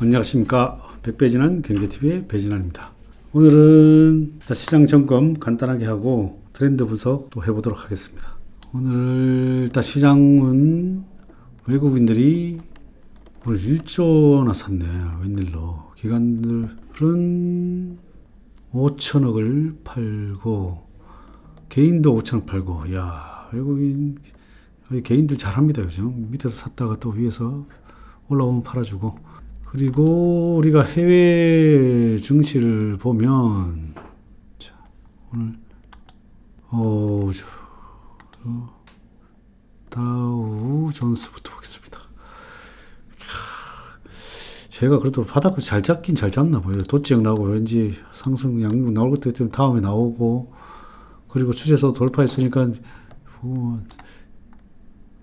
안녕하십니까. 백배진한 경제TV의 배진환입니다. 오늘은 시장 점검 간단하게 하고 트렌드 분석 또 해보도록 하겠습니다. 오늘 일단 시장은 외국인들이 오늘 1조나 샀네. 웬일로. 기관들은 5천억을 팔고 개인도 5천억 팔고 야 외국인 개인들 잘합니다 요즘 밑에서 샀다가 또 위에서 올라오면 팔아주고 그리고 우리가 해외 증시를 보면 자, 오늘 어, 저, 어, 다우 존스부터 보겠습니다. 캬, 제가 그래도 바닥을 잘 잡긴 잘 잡나 봐요. 도지역 나오고 왠지 상승 양국 나올 것도 좀 다음에 나오고 그리고 추세서 돌파했으니까 뭐,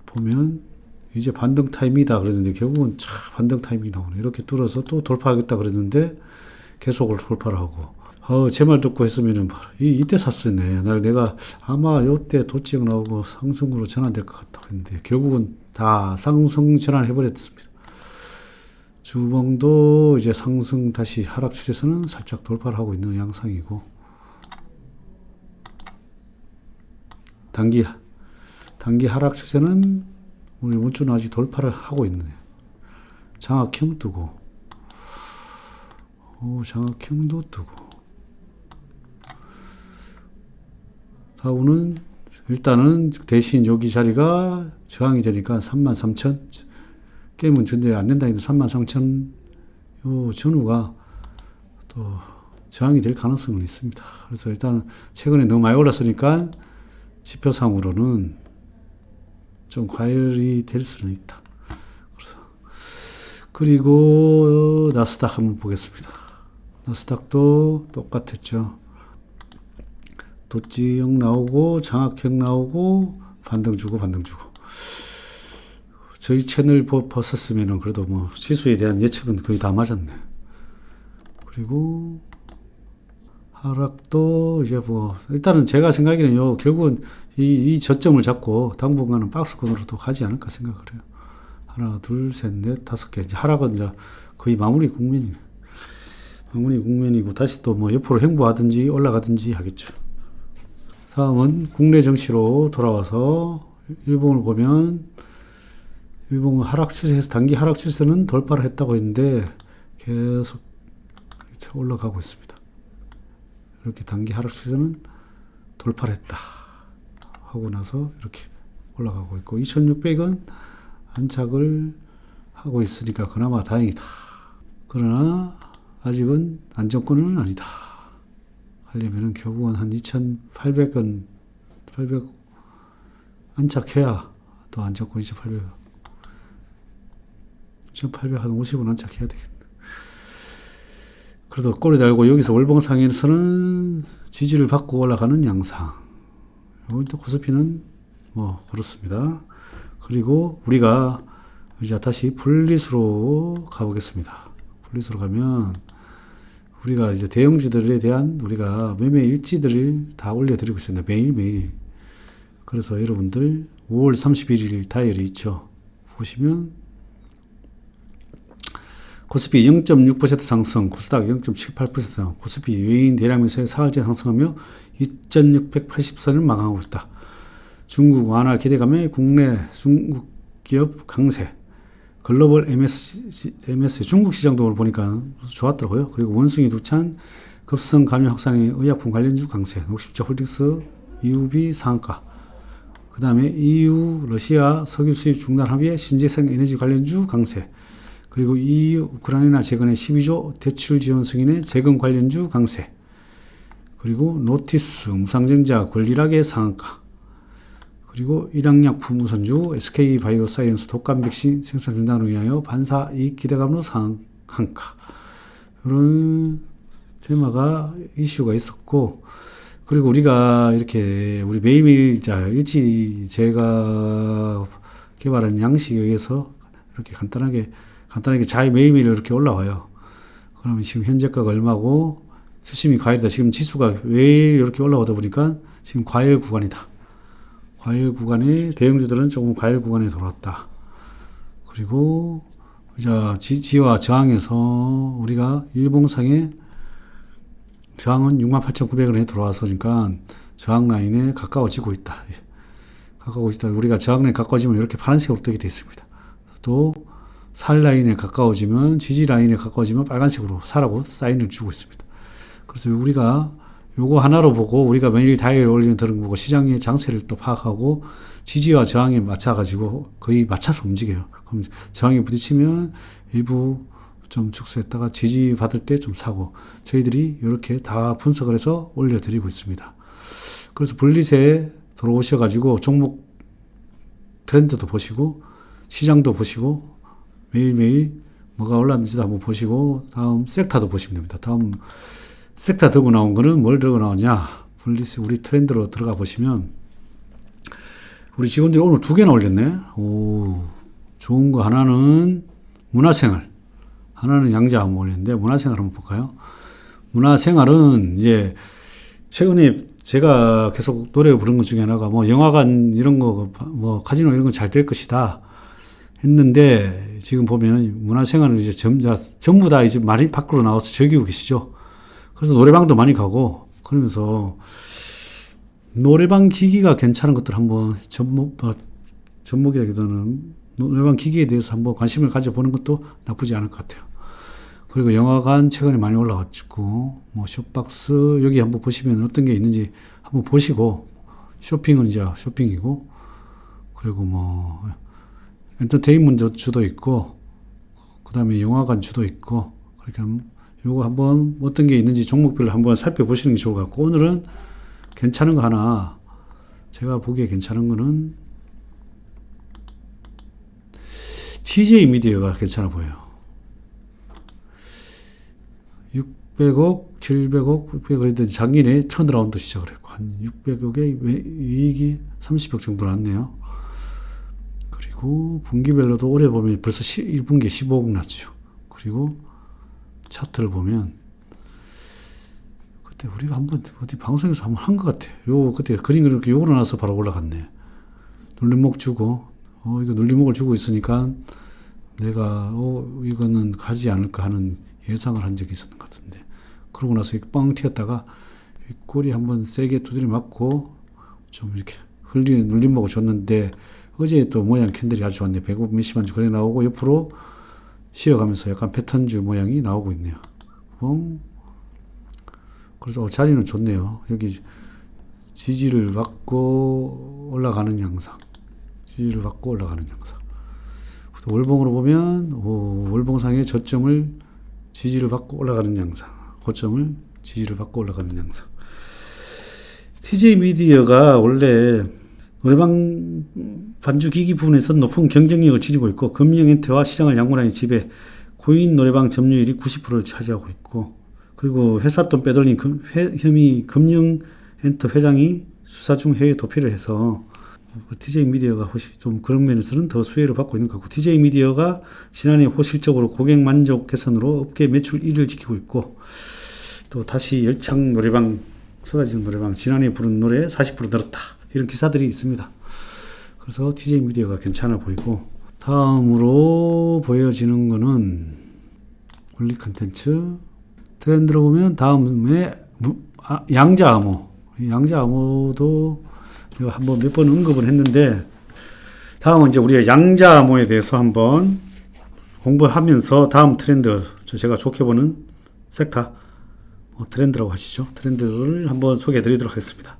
보면 이제 반등 타임이다 그랬는데 결국은 차 반등 타임이 나오네. 이렇게 뚫어서 또 돌파하겠다 그랬는데 계속 돌파를 하고. 어, 제 말 듣고 했으면은 이, 이때 샀었네. 날 내가 아마 요때 도치역 나오고 상승으로 전환될 것 같다 했는데 결국은 다 상승 전환해 버렸습니다. 주봉도 이제 상승 다시 하락 추세에서는 살짝 돌파를 하고 있는 양상이고 단기 단기 하락 추세는 우리 문주는 아직 돌파를 하고 있네. 장학형 뜨고, 오, 장학형도 뜨고. 다우는 일단은 대신 여기 자리가 저항이 되니까 33,000 게임은 전제 안 된다 해도 33,000 요 전후가 또 저항이 될 가능성은 있습니다. 그래서 일단 최근에 너무 많이 올랐으니까 지표상으로는 좀 과열이 될 수는 있다. 그래서 그리고 나스닥 한번 보겠습니다. 나스닥도 똑같았죠. 도지형 나오고 장학형 나오고 반등 주고 반등 주고 저희 채널 벗었으면은 그래도 뭐 지수에 대한 예측은 거의 다 맞았네. 그리고 하락도 이제 뭐 일단은 제가 생각에는 요 결국은 이, 이 저점을 잡고 당분간은 박스권으로도 가지 않을까 생각을 해요. 하나, 둘, 셋, 넷, 다섯 개. 이제 하락은 이제 거의 마무리 국면이네. 마무리 국면이고 다시 또 뭐 옆으로 행보하든지 올라가든지 하겠죠. 다음은 국내 정시로 돌아와서 일본을 보면 일본은 하락 추세에서 단기 하락 추세는 돌파를 했다고 했는데 계속 올라가고 있습니다. 이렇게 단기 하락 추세는 돌파를 했다. 하고 나서 이렇게 올라가고 있고 2600은 안착을 하고 있으니까 그나마 다행이다. 그러나 아직은 안정권은 아니다. 하려면은 결국은 한 2800은 800 안착해야 또 안정권 2800 2800 한 50은 안착해야 되겠네. 그래도 꼬리 달고 여기서 월봉상에서는 지지를 받고 올라가는 양상. 이건 또 코스피는 뭐 그렇습니다. 그리고 우리가 이제 다시 분리수로 가보겠습니다. 분리수로 가면 우리가 이제 대형주들에 대한 우리가 매매 일지들을 다 올려드리고 있습니다. 매일매일. 그래서 여러분들 5월 31일 다이어리 있죠. 보시면 코스피 0.6% 상승, 코스닥 0.78% 상승, 코스피 외인 대량면서의 사흘째 상승하며 2,680선을 마감하고 있다. 중국 완화 기대감에 국내 중국 기업 강세, 글로벌 MS, MS 중국 시장도 오늘 보니까 좋았더라고요. 그리고 원숭이 두찬 급성 감염 확산의 의약품 관련주 강세, 녹십자 홀딩스 EUB 상한가, 그 다음에 EU 러시아 석유 수입 중단 합의에 신재생 에너지 관련주 강세, 그리고 EU 우크라이나 재건의 12조 대출 지원 승인의 재건 관련주 강세, 그리고 노티스 무상증자 권리락의 상한가, 그리고 일양약품 우선주 SK 바이오사이언스 독감 백신 생산 중단을 위하여 반사 이익 기대감으로 상한가. 이런 테마가 이슈가 있었고 그리고 우리가 이렇게 우리 매일매일 자 일치 제가 개발한 양식에 의해서 이렇게 간단하게 간단하게 자이 매일매일 이렇게 올라와요. 그러면 지금 현재가가 얼마고 수심이 과열이다. 지금 지수가 왜 이렇게 올라오다 보니까 지금 과열 구간이다. 과열 구간에 대형주들은 조금 과열 구간에 돌았다. 그리고 자, 지지와 저항에서 우리가 일봉상에 저항은 68,900원에 들어와서니까 저항 라인에 가까워지고 있다. 예. 가까워지다. 우리가 저항 라인 가까워지면 이렇게 파란색으로 뜨게 되어 있습니다. 또 살 라인에 가까워지면 지지 라인에 가까워지면 빨간색으로 사라고 사인을 주고 있습니다. 그래서 우리가 요거 하나로 보고 우리가 매일 다이얼 올리는 드는 보고 시장의 장세를 또 파악하고 지지와 저항에 맞춰 가지고 거의 맞춰서 움직여요. 그럼 저항에 부딪히면 일부 좀 축소했다가 지지 받을 때 좀 사고 저희들이 이렇게 다 분석을 해서 올려드리고 있습니다. 그래서 분리세 들어오셔 가지고 종목 트렌드도 보시고 시장도 보시고 매일매일 뭐가 올랐는지도 한번 보시고 다음 섹터도 보시면 됩니다. 다음 섹터 들고 나온 거는 뭘 들고 나오냐 분리세 우리 트렌드로 들어가 보시면 우리 직원들이 오늘 두 개나 올렸네. 오 좋은 거 하나는 문화생활 하나는 양자 한번 올렸는데 문화생활 한번 볼까요? 문화생활은 이제 최근에 제가 계속 노래 부른 것 중에 하나가 뭐 영화관 이런 거 뭐 카지노 이런 거 잘 될 것이다 했는데 지금 보면 문화생활은 이제 전, 전부 다 이제 많이 밖으로 나와서 즐기고 계시죠. 그래서 노래방도 많이 가고 그러면서 노래방 기기가 괜찮은 것들 한번 접목 어, 접목이라기보다는 노래방 기기에 대해서 한번 관심을 가져보는 것도 나쁘지 않을 것 같아요. 그리고 영화관 최근에 많이 올라왔고 뭐 쇼박스 여기 한번 보시면 어떤 게 있는지 한번 보시고 쇼핑은 이제 쇼핑이고 그리고 뭐 엔터테인먼트 주도 있고 그 다음에 영화관 주도 있고 그렇게 하면 요거 한번 어떤 게 있는지 종목별로 한번 살펴보시는 게 좋을 것 같고 오늘은 괜찮은 거 하나 제가 보기에 괜찮은 거는 TJ 미디어가 괜찮아 보여요. 600억, 700억, 600억 했더니 작년에 턴라운드 시작을 했고 한 600억의 이익이 30억 정도 났네요. 그리고 분기별로도 올해 보면 벌써 1분기에 15억 났죠. 그리고 차트를 보면 그때 우리가 한번 어디 방송에서 한번 한 것 같아요. 요 그때 그림 그렇게 요거 나서 바로 올라갔네. 눌림목 주고 어 이거 눌림목을 주고 있으니까 내가 어 이거는 가지 않을까 하는 예상을 한 적이 있었던 것 같은데 그러고 나서 뻥 튀었다가 꼬리 한번 세게 두드려 맞고 좀 이렇게 흘리는 눌림목을 줬는데 어제 또 모양 캔들이 아주 좋았네. 100억 몇십만 주 거래 나오고 옆으로 쉬어가면서 약간 패턴주 모양이 나오고 있네요. 어? 그래서 자리는 좋네요. 여기 지지를 받고 올라가는 양상. 지지를 받고 올라가는 양상. 월봉으로 보면 오, 월봉상의 저점을 지지를 받고 올라가는 양상. 고점을 지지를 받고 올라가는 양상. TJ 미디어가 원래 노래방 반주 기기 부분에서 높은 경쟁력을 지니고 있고 금융 엔터와 시장을 양분하는 집에 고인 노래방 점유율이 90%를 차지하고 있고 그리고 회사 돈 빼돌린 금, 회, 혐의 금융 엔터 회장이 수사 중 해외 도피를 해서 TJ 미디어가 혹시 좀 그런 면에서는 더 수혜를 받고 있는 것 같고 TJ 미디어가 지난해 호실적으로 고객 만족 개선으로 업계 매출 1위를 지키고 있고 또 다시 열창 노래방 쏟아지는 노래방 지난해 부른 노래 40% 늘었다 이런 기사들이 있습니다. 그래서 TJ 미디어가 괜찮아 보이고 다음으로 보여지는 거는 올리 컨텐츠. 트렌드로 보면 다음에 무, 아, 양자 암호. 양자 암호도 내가 한번 몇 번 언급을 했는데 다음은 이제 우리가 양자 암호에 대해서 한번 공부하면서 다음 트렌드 제가 좋게 보는 섹터 뭐 트렌드라고 하시죠. 트렌드를 한번 소개해 드리도록 하겠습니다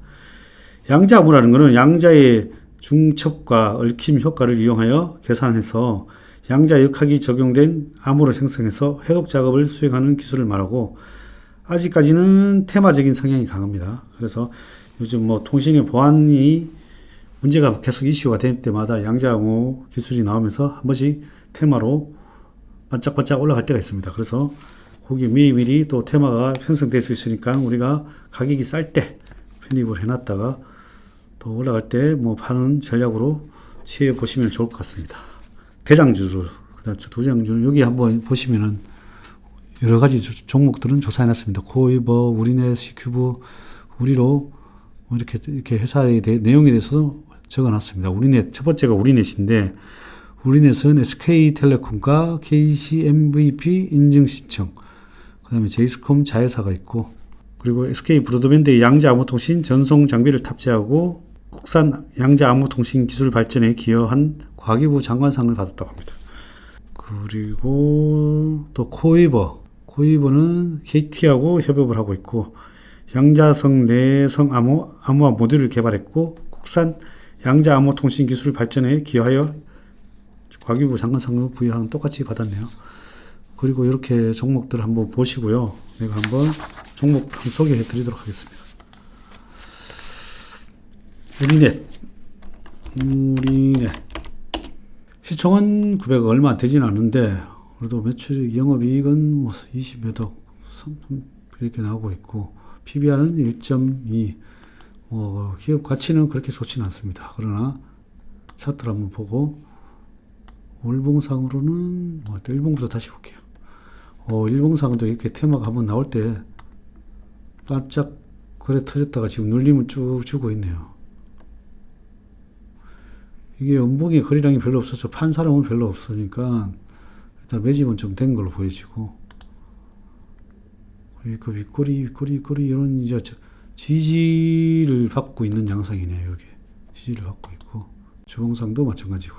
양자 암호라는 것은 양자의 중첩과 얽힘 효과를 이용하여 계산해서 양자 역학이 적용된 암호를 생성해서 해독 작업을 수행하는 기술을 말하고 아직까지는 테마적인 성향이 강합니다. 그래서 요즘 뭐 통신의 보안이 문제가 계속 이슈가 될 때마다 양자 암호 기술이 나오면서 한 번씩 테마로 반짝반짝 올라갈 때가 있습니다. 그래서 거기 미리미리 또 테마가 형성될 수 있으니까 우리가 가격이 쌀 때 편입을 해놨다가 또 올라갈 때 뭐 파는 전략으로 취해 보시면 좋을 것 같습니다. 대장주를 그다음 두장주를 여기 한번 보시면은 여러 가지 종목들은 조사해 놨습니다. 코이버, 우리넷, 시큐브, 우리로 뭐 이렇게 이렇게 회사에 대해 내용에 대해서도 적어 놨습니다. 우리넷 첫 번째가 우리넷인데 우리넷은 SK텔레콤과 KCMVP 인증 신청, 그 다음에 제이스콤 자회사가 있고, 그리고 SK 브로드밴드의 양자 암호통신 전송 장비를 탑재하고 국산 양자 암호 통신 기술 발전에 기여한 과기부 장관상을 받았다고 합니다. 그리고 또 코이버, 코이버는 KT하고 협업을 하고 있고 양자성 내성 암호 암호화 모듈을 개발했고 국산 양자 암호 통신 기술 발전에 기여하여 과기부 장관상을 부여한 똑같이 받았네요. 그리고 이렇게 종목들 한번 보시고요. 내가 한번 종목 소개해 드리도록 하겠습니다. 우리넷. 우리넷. 시총은 900억 얼마 되진 않는데, 그래도 매출, 영업이익은 뭐 20몇 억, 3, 이렇게 나오고 있고, PBR은 1.2, 뭐, 기업 가치는 그렇게 좋지는 않습니다. 그러나, 차트를 한번 보고, 월봉상으로는, 뭐, 또 일봉부터 다시 볼게요. 어, 일봉상도 이렇게 테마가 한번 나올 때, 바짝 거래 터졌다가 지금 눌림을 쭉 주고 있네요. 이게 음봉의 거리량이 별로 없어서 판 사람은 별로 없으니까 일단 매집은 좀 된 걸로 보여지고. 그 윗꼬리 윗꼬리 윗꼬리 이런 이제 저- 지지를 받고 있는 양상이네요 여기. 지지를 받고 있고. 주봉상도 마찬가지고.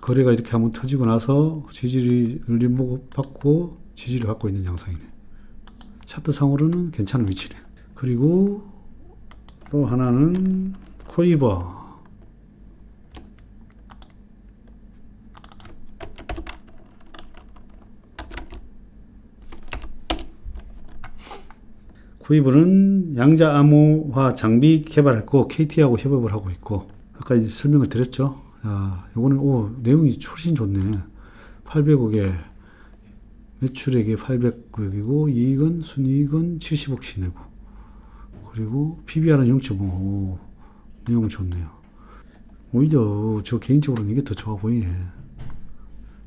거래가 이렇게 한번 터지고 나서 지지를 보고 받고 지지를 받고 있는 양상이네. 차트상으로는 괜찮은 위치네. 그리고 또 하나는 코이버 구입은 양자 암호화 장비 개발했고 KT하고 협업을 하고 있고 아까 이제 설명을 드렸죠. 아, 요거는 오 내용이 훨씬 좋네. 800억에 매출액이 800억이고 이익은 순이익은 70억씩 내고 그리고 PBR은 0.5 내용 좋네요. 오히려 저 개인적으로는 이게 더 좋아 보이네.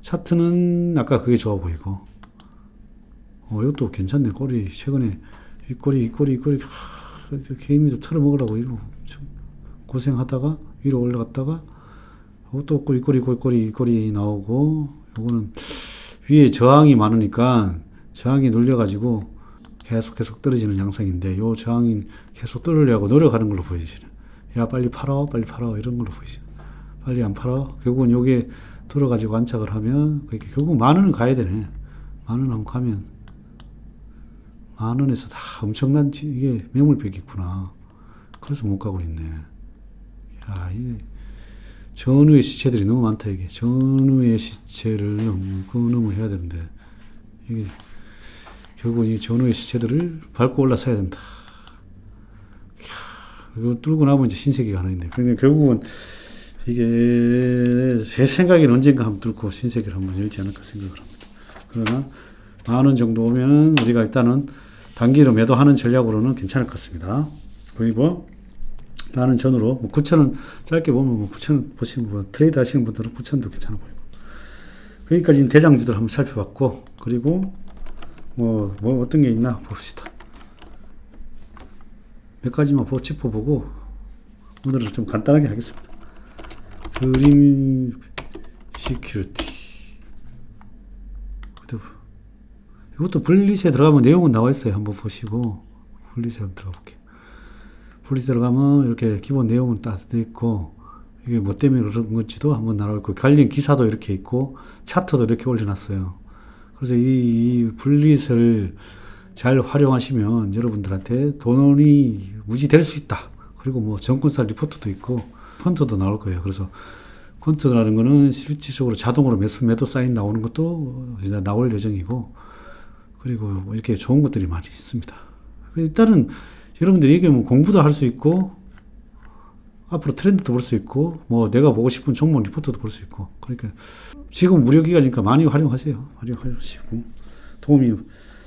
차트는 아까 그게 좋아 보이고 어, 이것도 괜찮네. 꼬리 최근에 윗꼬리 윗꼬리 윗꼬리 하, 개미도 털어먹으라고 이러고 좀 고생하다가 위로 올라갔다가 또 꼬리 꼬리 꼬리 꼬리 꼬리 나오고 요거는 위에 저항이 많으니까 저항이 눌려가지고 계속 계속 떨어지는 양상인데 요 저항이 계속 떨어려고 노력하는 걸로 보이시네. 야 빨리 팔아 빨리 팔아 이런 걸로 보이시네. 빨리 안 팔아 결국은 요게 들어가지고 안착을 하면 그렇게 결국 만 원은 가야 되네. 만원 한번 가면 만 원에서 다 엄청난 지- 이게 매물벽이 있구나. 그래서 못 가고 있네. 야, 이 전후의 시체들이 너무 많다 이게. 전후의 시체를 끊음을 해야 되는데 이게 결국 이 전후의 시체들을 밟고 올라서야 된다. 이거 뚫고 나면 이제 신세계가 하나 있네. 근데 결국은 이게 제 생각에는 언젠가 한번 뚫고 신세계를 한번 열지 않을까 생각을 합니다. 그러나 만원 정도 오면 우리가 일단은 단기로 매도하는 전략으로는 괜찮을 것 같습니다. 그리고 나는 전으로 뭐 9천원 짧게 보면 뭐 9천원 보시는 분 트레이드 하시는 분들은 9천원도 괜찮아 보이고 여기까지는 대장주들 한번 살펴봤고 그리고 뭐, 뭐 어떤 게 있나 봅시다. 몇 가지만 보, 짚어보고 오늘은 좀 간단하게 하겠습니다. 드림 시큐리티 그래도 이것도 분리세 들어가면 내용은 나와 있어요. 한번 보시고 분리세 한번 들어가 볼게요. 분리세 들어가면 이렇게 기본 내용은 딱돼 있고 이게 뭐 때문에 그런 건지도 한번 나와 있고 관련 기사도 이렇게 있고 차트도 이렇게 올려놨어요. 그래서 이, 이 분리세를 잘 활용하시면 여러분들한테 돈이 무지 될 수 있다. 그리고 뭐 정권사 리포트도 있고 펀트도 나올 거예요. 그래서 펀트라는 거는 실질적으로 자동으로 매수 매도 사인 나오는 것도 나올 예정이고 그리고 뭐 이렇게 좋은 것들이 많이 있습니다. 일단은 여러분들이 얘기하면 공부도 할 수 있고 앞으로 트렌드도 볼 수 있고 뭐 내가 보고 싶은 종목 리포트도 볼 수 있고 그러니까 지금 무료 기간이니까 많이 활용하세요. 활용하시고 도움이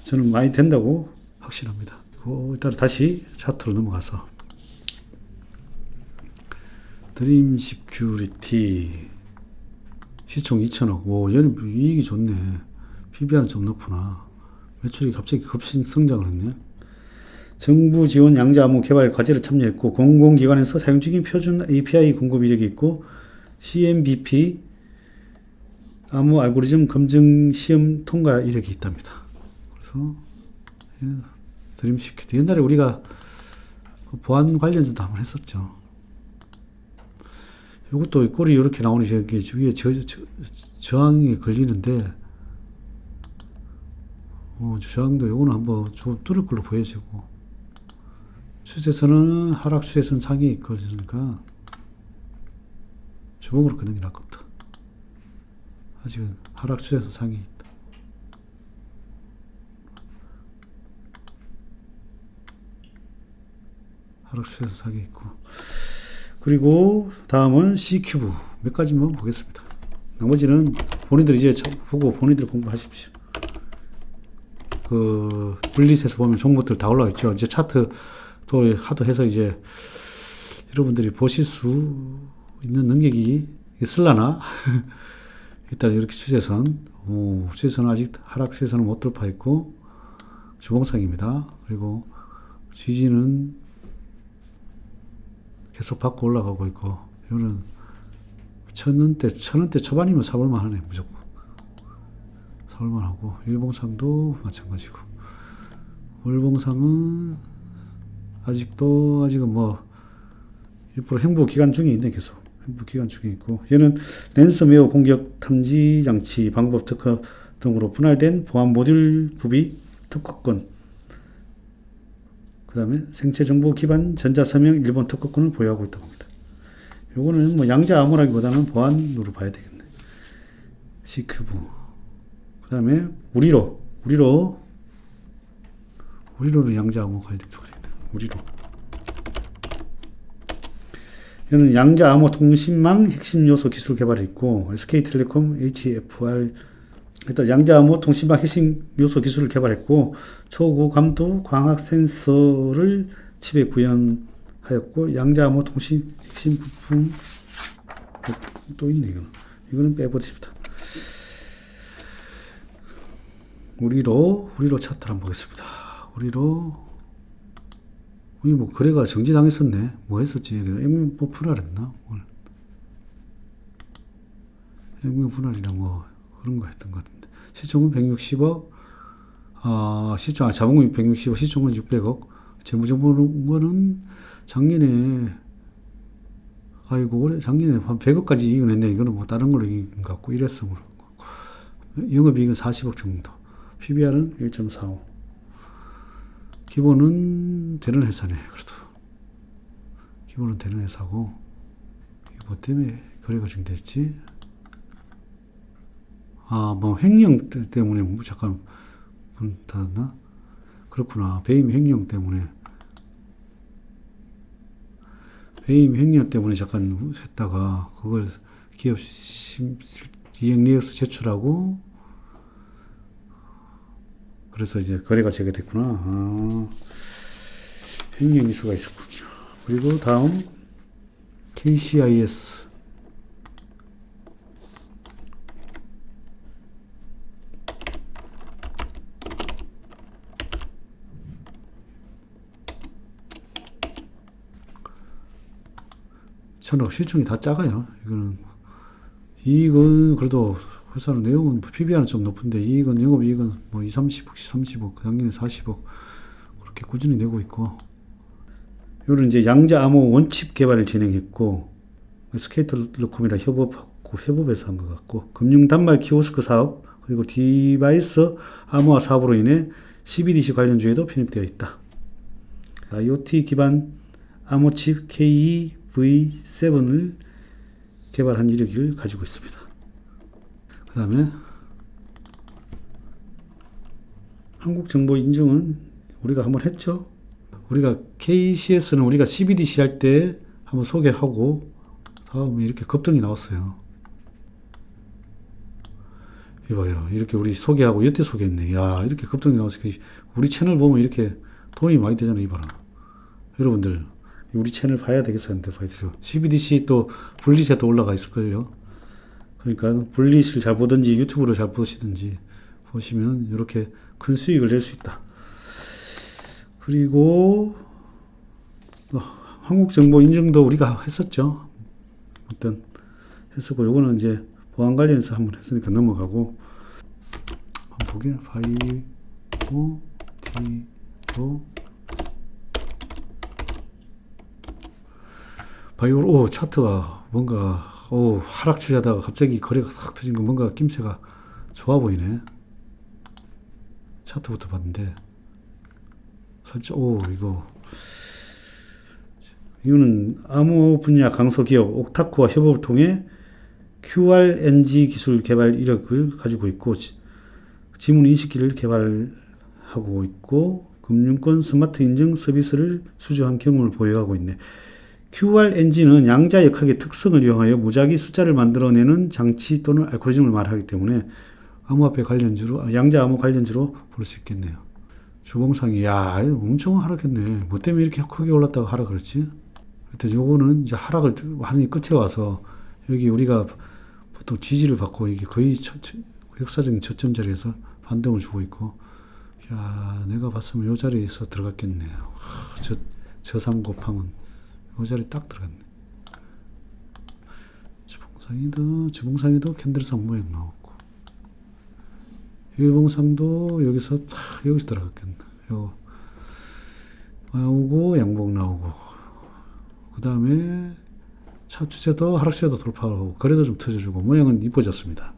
저는 많이 된다고 확신합니다. 그리고 일단 다시 차트로 넘어가서 드림 시큐리티 시총 2천억. 오, 얘는 이익이 좋네. PBR은 좀 높구나. 매출이 갑자기 급신 성장을 했네. 정부 지원 양자 암호 개발 과제를 참여했고 공공기관에서 사용 중인 표준 API 공급 이력이 있고 CMBP 암호 알고리즘 검증 시험 통과 이력이 있답니다. 그래서 예, 드림 시큐리티 옛날에 우리가 그 보안 관련주도 한번 했었죠. 이것도 꼴이 이렇게 나오니 저기 위에 저, 저, 저항이 걸리는데 어, 저항도 요거는 한번 좀 뚫을 걸로 보여지고 추세선은 하락 추세선 상에 있거든요. 주먹으로 끄는 게 낫겠다. 아직은 하락 추세선 상에 있다. 하락 추세선 상에 있고 그리고 다음은 C 큐브 몇 가지만 보겠습니다. 나머지는 본인들 이제 쳐- 보고 본인들 공부하십시오. 그 분리해서 보면 종목들 다 올라와 있죠. 이제 차트 또 하도 해서 이제 여러분들이 보실 수 있는 능력이 있을라나 일단 이렇게 추세선 오, 추세선은 아직 하락 추세선은 못 돌파했고 주봉상입니다. 그리고 지지는 계속 받고 올라가고 있고 이거는 천 원대 천 원대 초반이면 사볼만 하네 무조건 사볼만 하고 일봉상도 마찬가지고 월봉상은 아직도 아직은 뭐1% 행보 기간 중에 있네 계속 행보 기간 중에 있고 얘는 랜섬웨어 공격 탐지 장치 방법 특허 등으로 분할된 보안 모듈 구비 특허권 그 다음에 생체 정보 기반 전자 서명 일본 특허권을 보유하고 있다고 합니다. 요거는 뭐 양자 암호라기보다는 보안으로 봐야 되겠네. C큐브. 그 다음에 우리로, 우리로, 우리로는 양자 암호 관련 있네. 우리로. 얘는 양자 암호 통신망 핵심 요소 기술 개발했고 SK텔레콤 HFR 일단 양자 암호 통신망 핵심 요소 기술을 개발했고 초고감도 광학 센서를 칩에 구현하였고 양자 암호 통신 핵심 부품 어, 또 있네 이거는 이거는 빼버리십니다. 우리로 우리로 차트를 한번 보겠습니다. 우리로 우리 뭐 거래가 정지당했었네. 뭐 했었지? 액면 뭐 분할했나? 오늘 액면 분할이랑 뭐 그런 거 했던 것 같은데 시총은 160억 아 시총 아 자본금 160억 시총은 600억 재무정보는 작년에 아이고 올해 작년에 한 100억까지 이익을 냈네 이거는 뭐 다른 걸로 이익인 것 같고 일회성 영업이익은 40억 정도 PBR은 1.45 기본은 되는 회사네 그래도 기본은 되는 회사고 이게 뭐 때문에 거래가 중됐지 아, 뭐 횡령 때- 때문에 뭐 잠깐 문 닫았나? 그렇구나. 배임 횡령 때문에 배임 횡령 때문에 잠깐 했다가 그걸 기업 심, 이행 내역서 제출하고 그래서 이제 거래가 재개됐구나. 아, 횡령 이수가 있었군요. 그리고 다음 KCIS 천억 실총이 다 작아요. 이거는 이익은 그래도 회사는 내용은 PBR은 좀 높은데 이익은 영업이익은 뭐 2, 30억, 30억, 작년에 40억 그렇게 꾸준히 내고 있고 이거는 이제 양자 암호 원칩 개발을 진행했고 스케이트로콤이랑 협업하고 협업해서 한 것 같고 금융 단말 키오스크 사업 그리고 디바이스 암호화 사업으로 인해 CBDC 관련주에도 편입되어 있다. IoT 기반 암호칩 KEV7을 개발한 이력을 가지고 있습니다. 그 다음에 한국정보 인증은 우리가 한번 했죠. 우리가 KCS는 우리가 CBDC 할 때 한번 소개하고 다음에 이렇게 급등이 나왔어요. 이봐요. 이렇게 우리 소개하고 여태 소개했네. 야, 이렇게 급등이 나왔으니까 우리 채널 보면 이렇게 도움이 많이 되잖아요. 이봐라. 여러분들 우리 채널 봐야 되겠었는데 봐야죠. CBDC 또 분리세 또 올라가 있을걸요. 그러니까 분리시를 잘 보든지 유튜브를 잘 보시든지 보시면 이렇게 큰 수익을 낼 수 있다. 그리고 어, 한국 정보 인증도 우리가 했었죠. 어떤 했었고 요거는 이제 보안 관련해서 한번 했으니까 넘어가고 한번 보기 바이오 티오 바이오 오 차트가 뭔가 오 하락 추세하다가 갑자기 거래가 싹 터진 거 뭔가 김새가 좋아 보이네. 차트부터 봤는데. 살짝 오 이거. 이거는 암호 분야 강소 기업 옥타쿠와 협업을 통해 QRNG 기술 개발 이력을 가지고 있고 지- 지문 인식기를 개발하고 있고 금융권 스마트 인증 서비스를 수주한 경험을 보유하고 있네. QRNG는 양자 역학의 특성을 이용하여 무작위 숫자를 만들어내는 장치 또는 알고리즘을 말하기 때문에 암호화폐 관련주로 아, 양자 암호 관련주로 볼 수 있겠네요. 주봉상이 야 엄청 하락했네. 뭐 때문에 이렇게 크게 올랐다가 하락을 했지? 하여튼 요거는 이제 하락을 하는 끝에 와서 여기 우리가 보통 지지를 받고 이게 거의 첫- 첫- 역사적인 저점 자리에서 반등을 주고 있고 야 내가 봤으면 요 자리에서 들어갔겠네. 하, 저 저상 고팡은 요 자리 딱 들어갔네. 주봉상이도 주봉상이도 캔들상 모양 나왔고 일봉상도 여기서 탁 여기서 들어갔겠네. 요 나오고 양봉 나오고 그 다음에 차 추세도 하락세도 돌파하고 거래도 좀 터져주고 모양은 이뻐졌습니다.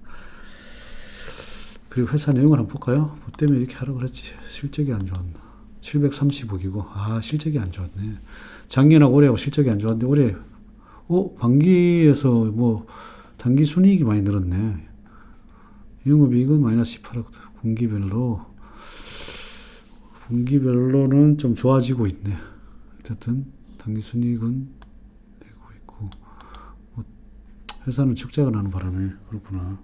그리고 회사 내용을 한번 볼까요? 뭐 때문에 이렇게 하락을 했지? 실적이 안 좋았나? 730억이고 아 실적이 안 좋았네. 작년하고 올해하고 실적이 안 좋았는데 올해 어 반기에서 뭐 단기 순이익이 많이 늘었네. 영업이익은 마이너스 18억 분기별로 분기별로는 좀 좋아지고 있네. 어쨌든 단기 순이익은 되고 있고 뭐 회사는 적자가 나는 바람에 그렇구나.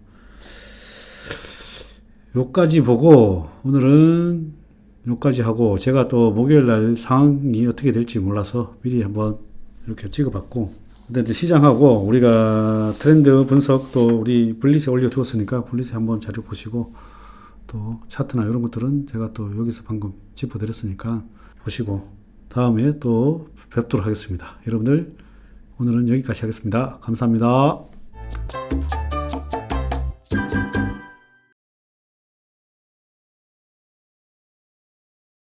요까지 보고 오늘은 요까지 하고 제가 또 목요일 날 상황이 어떻게 될지 몰라서 미리 한번 이렇게 찍어봤고 근데 시장하고 우리가 트렌드 분석 또 우리 블리츠에 올려두었으니까 블리츠 한번 자료 보시고 또 차트나 이런 것들은 제가 또 여기서 방금 짚어드렸으니까 보시고 다음에 또 뵙도록 하겠습니다. 여러분들 오늘은 여기까지 하겠습니다. 감사합니다.